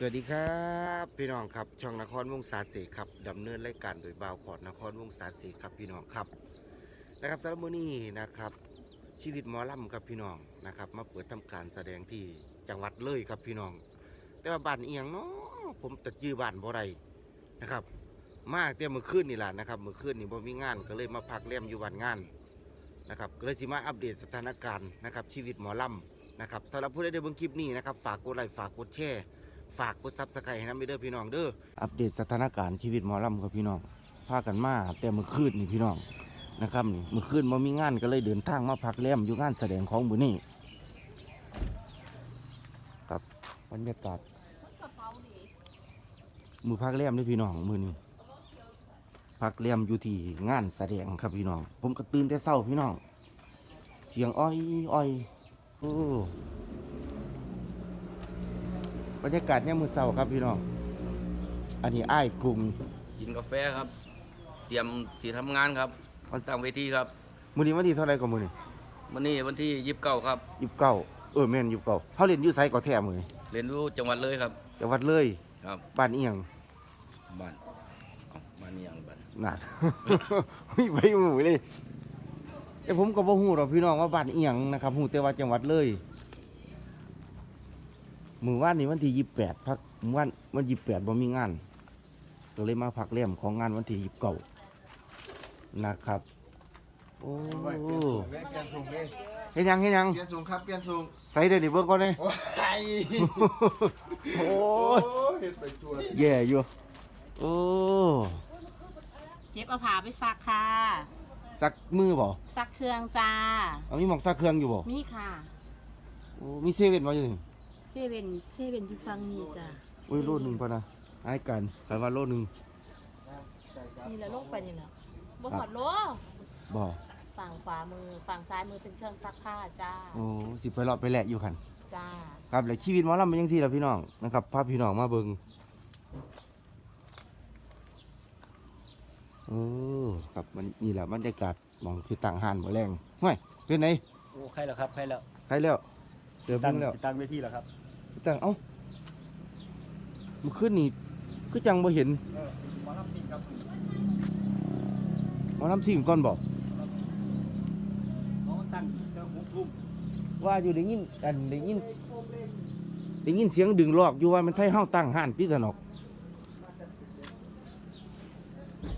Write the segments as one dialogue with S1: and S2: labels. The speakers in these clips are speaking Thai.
S1: สวัสดีครับพี่น้องครับช่องนครวงศาสีครับดำเนินรายการโดยบ่าวขอดนครวงศาสีครับพี่น้องครับนะครับสำหรับมื้อนี้นะครับ ชีวิตหมอลำครับพี่น้องนะครับมาเปิดทำการแสดงที่จังหวัดเลยครับพี่น้อง แต่ว่าบ้านเอียงเนาะผมตัดยื้อบ้านบ่ได้นะครับ มากเตรียมือคืนนี่แหละนะครับมือคืนนี่บ่มีงานก็เลยมาพักเลี่ยมอยู่วันงานนะครับก็เลยสิมาอัปเดตสถานการณ์นะครับชีวิตหมอลำนะครับสำหรับผู้ใดได้เบิ่งคลิปนี้นะครับฝากกดไลค์ฝากกดแชร์ ฝากกดซับสไครต์ให้น้ำเด้อพี่น้องเด้ออัปเดตสถานการณ์ชีวิตหมอลำครับพี่น้องพากันมาแต่มือคืนนี่พี่น้องนะครับนี่มือคืนมามีงานก็เลยเดินทางมาพักแรมอยู่งานแสดงของบุนี่ครับบรรยากาศมือพักแรมนี่พี่น้องมือนี้พักแรมอยู่ที่งานแสดงครับพี่น้อง ผมก็ตื่นแต่เช้าพี่น้อง เสียงอ้อยอ้อยโอ้ บรรยากาศเนี่ยามมือเช้าครับพี่น้อง อันนี้อ้ายกรุง
S2: กินกาแฟครับ เตรียมที่ทำงานครับวันตั้งเวทีครับ
S1: มือนี้วันที่เท่าไรก็มือนี้
S2: วันนี้วันที่ยี่สิบเก้าครับ
S1: ยิบเก้าเออแม่นยิบเก้าเขาเรียนอยู่ไสก็แท้มือนี้
S2: เรียนรู้จังหวัดเลยครับ
S1: จังหวัดเลย
S2: ครับ
S1: บ้านเอียง
S2: บ้านเอ้าบ้านนี้ยังบ้าน
S1: นั่น ไม่ไปหมู่เลยแต่ผมก็บ่ฮู้หรอกพี่น้องว่าบ้านเอียงนะครับฮู้แต่ว่าจังหวัดเลย มื้อวานนี้วันที่ยี่สิบแปดพักมื้อวันวันยี่สิบแปดบ่มีงาน ก็เลยมาพักเลี่ยมของงานวันที่ยี่สิบเก้านะครับ โอ้
S3: เปลี่ยนสูงเลยเปลี่ยนสูงเลย
S1: เฮ็ดหยังเฮ็ดหยัง
S3: เปลี่ยนสูงครับเปลี่ยนสูง
S1: ใส่เด้อนี่เบิ่งก่อนเลย
S3: โอ้ย
S1: โอ้
S3: โอ้
S1: ย
S3: ยเห็ดไปตัว
S1: แย่อยู่โอ้
S4: เจ็บเอาผ้าไปซักค่ะ
S1: ซักมือบ่
S4: ซักเครื่องจ้า
S1: เอามีหมองซักเครื่องอยู่บ่
S4: มีค่ะ
S1: โอ้มีเซเว่นบ่อยู่นี่
S4: เซเว่นเซเว่นอยู่ฟังนี่จ้า
S1: โอ้ยโลหนึงพอนะให้กันคันว่าโลหนึง
S4: นี่แหละลงไปนี่แหละบ่หอดโล
S1: บ่
S4: ฝั่งขวามือฝั่งซ้ายมือเป็นเครื่องซักผ้าจ้า
S1: โอ้สิไปเลาะไปแหละอยู่คัน
S4: จ้า
S1: ครับแล้วชีวิตหมอลำเป็นจังซี่ล่ะพี่น้องนะครับพาพี่น้องมาเบิ่งเออครับมันนี่แหละบรรยากาศหมองที่ตั้งห้านบ่แรงห้วยเป็นไง
S5: โอ้ใครแล้วครับใครแล้ว
S1: ใครแล้วเจอ
S5: ตั้
S1: เบิ่
S5: ง
S1: งแล้ว
S5: สิตั้งเวทีแล้วครับ
S1: ตั้งเอ้าเมื่อคืนนี่คือจังบ่เห็น
S5: เออหมอลำจริงครับ
S1: หมอลำสิ่งก่อนบอก
S5: เขาตั้งเจ้าหุบทุ่ม
S1: ว่าอยู่ได้ยินอันได้ยินได้ยินเสียงดึงลอกอยู่ว่ามันไทยเฮาตั้งห้านติดสนอก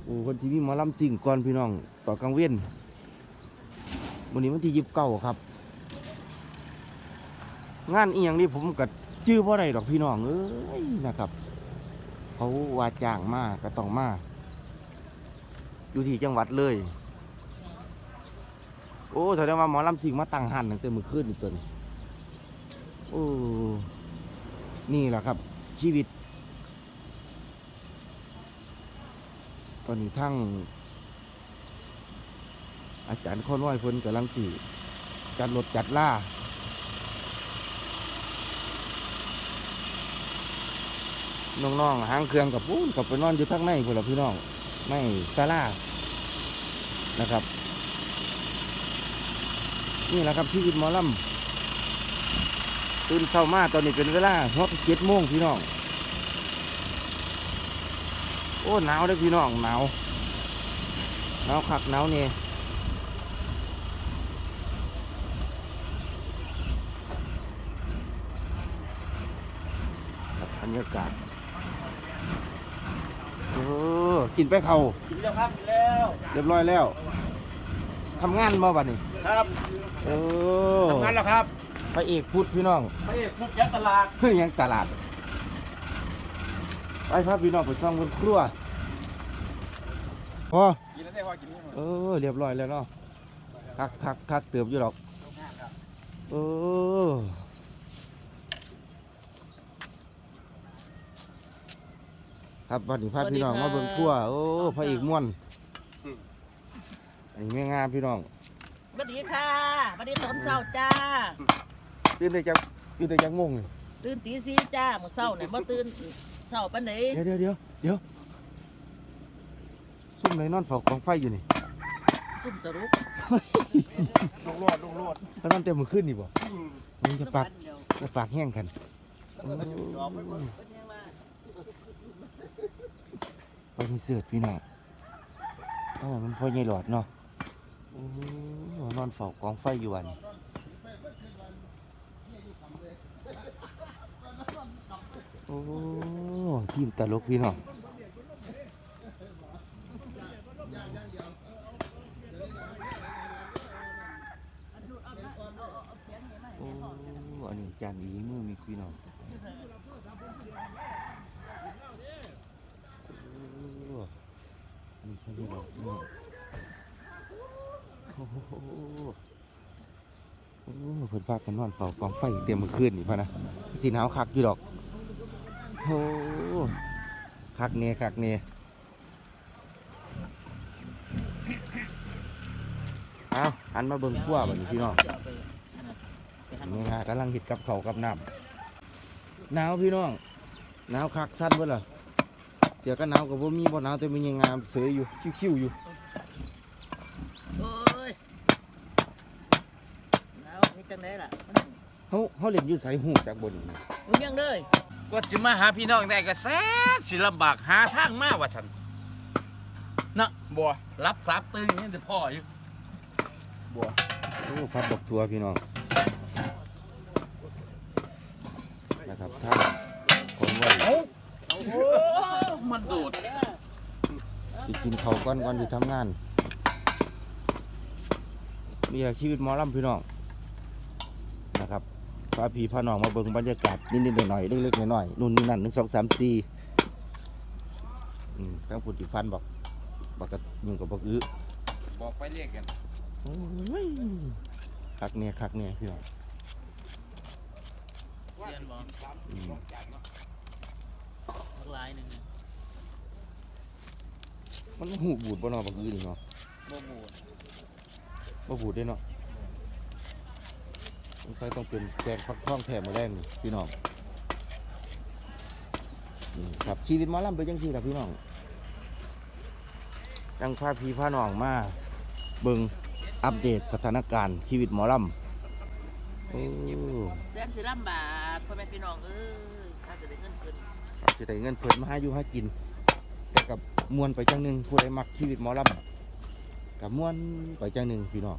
S1: โอ้คนที่มีหมอลำสิ่งก่อนพี่น้องต่อกลางเว้นวันนี้วันที่ยิบเก้าครับ งานอีหยังนี่ผมก็ ชื่อว่าไรดอกพี่น้องเอ้ยนะครับ เขาว่าจ้างมากก็ต้องมาอยู่ที่จังหวัดเลย โอ้แสดงว่าหมอลำสิงมาตั้งหันตั้งแต่มือขึ้นอีกตัวนี้โอ้นี่แหละครับ ชีวิต ตอนนี้ทั้งอาจารย์ค้อนว้อยเพิ่นกำลังสี่จัดรถจัดล่า น้องๆหางเครื่องกับปูนกับไปนอนอยู่ทั้งในคนละพี่น้องในศาลานะครับ นี่แหละครับชีวิตมอลำตื่นเช้ามาตอนนี้เป็นเวลาหัวเจ็ดโมงพี่น้อง โอ้หนาวเลยพี่น้องหนาวหนาวคักหนาวเนี่ยบบรรยากาศ ออกินไปเขา
S5: กินแล้วครับกินแล้ว
S1: เรียบร้อยแล้วทำงานมาบัดนี้
S5: ครับ
S1: เออ
S5: ทำงานแล้วครับ
S1: พระเอกพูดพี่น้อง
S5: พระเอกพุกยักษ์ตลาด
S1: เฮ้ยยังตลาดไปพาพี่น้องไปซ่องบนครัวพอ
S5: กินแล้วได้พอกินแล้ว
S1: เออเรียบร้อยแล้วเนาะคักคักคักเติมอยู่หรอกเออ ครับวันนี้พาพี่น้องมาเบิ่งครัวโอ้พระเอกม่วนอันนี้แม่งามพี่น้อง
S6: สวัสดีค่ะสวัสดีตอนเช้าจ้า
S1: ตื่นแต่จักตื่นแต่จักโมงนี่
S6: ตื่นตีสีจ้าเมื่อเช้าเนี่ยเมื่อตื่นเช้าปานไหน
S1: เดี๋ยวเดี๋ยวเดี๋ยวเดี๋ยวซุ่มไหนนอนเฝ้ากองไฟอยู่นี่
S6: ตุ้มจะรุก
S5: ลุงโลดลุงโลด
S1: แล้วนอนเต็มมือขึ้นนี่บ่มึงจะปากจะปากแห้งกัน
S6: ป
S1: ไปมีเสือดพี่น้องถ้าว่ามันพอใหญ่หลอดเนาะอนอนเฝ้ากองไฟอยู่วันโอ้ทีมตลกพี่น้องโอ้อันนี้จานอีมือมีพี่น้อง โอ้นี่แค่นี้เราเนี่ยโอ้โหโอ้เพิ่นพากันนอนเฝ้ากองไฟเต็มมื้อคืนนี่พ่ะนะสิหนาวคักอยู่ดอกโอ้คักเน่คักเน่เอาหันมาเบิ่งขั้วบัดนี้พี่น้องนี่ฮะกำลังห็ดกับเขากับน้ำหนาวพี่น้องหนาวคักสั้นเบิ่ล่ะ เสียก็หนาวกับว่ามีบ่หนาวแต่มันยังงามเสยอยู่คิ้วๆอยู่
S6: โอ้ยแล้วเฮ็ดจังได๋ล่ะ
S1: เขาเขาเล่นอยู่ใส่หูจากบนนี่
S6: มึงยังเลย
S2: ก็สิมาหาพี่น้องได้ก็แซ่บสิลำบากหาทางมาว่าฉันนะบัวรับสาบตึงนี่แต่พ่ออยู่
S5: บัว
S1: โอ้พัดดอกทัวพี่น้องนะครับท่านคนไว้
S2: โอ้ มันโดด
S1: สิกินเขาวก้อนก่อนที่ทำงานมีแหละชีวิตหมอลำพี่น้องนะครับพาพี่พาน้องมาเบิ่งบรรยากาศนิดๆหน่อยๆเล็กๆน้อยๆนู่นนี่นั่นหนึ่งสองสามสี่อืมทั้งผุดที่ฟันบอกบอกกับยุ่งกับบอกอื้อ
S2: บอกไปเรียกกัน
S1: โอ้ยคักเนี่ยคักเนี่ยพี่น้อง
S6: เซียนบ่
S1: อืม
S6: บักหลายหนึงเนี่ย
S1: มันหูบูดบ่เนาะบอกอื้อนี่เนาะ
S6: บ่หมูด
S1: บ่บูดได้เนาะสงสัยต้องเป็นแกงฟักทองแถมมาแรงนี่พี่น้องนี่ครับชีวิตหมอลำเป็นจังซี่ล่ะพี่น้องจังพาพี่พาน้องมาเบิ่งอัปเดตสถานการณ์ชีวิตหมอลำโอ้
S6: แสนสิลำบากพ่อแม่พี่น้องเอ้ยถ้าจะได้เงินเพิ่น
S1: สิได้เงินเพิ่นมาหาอยู่หากินแต่กับ มวนไปจังหนึ่งผู้ใดมักชีวิตหมอลำกับมวนไปจังหนึ่งพี่น้อง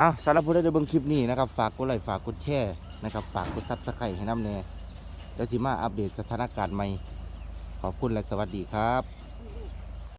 S1: อ้าวสำหรับผู้ใดได้เบิ่งคลิปนี้นะครับฝากกดไลค์ฝากกดแชร์นะครับฝากกดซับสไครต์ให้น้ำแน่แล้วสิมาอัปเดตสถานการณ์ใหม่ขอบคุณและสวัสดีครับ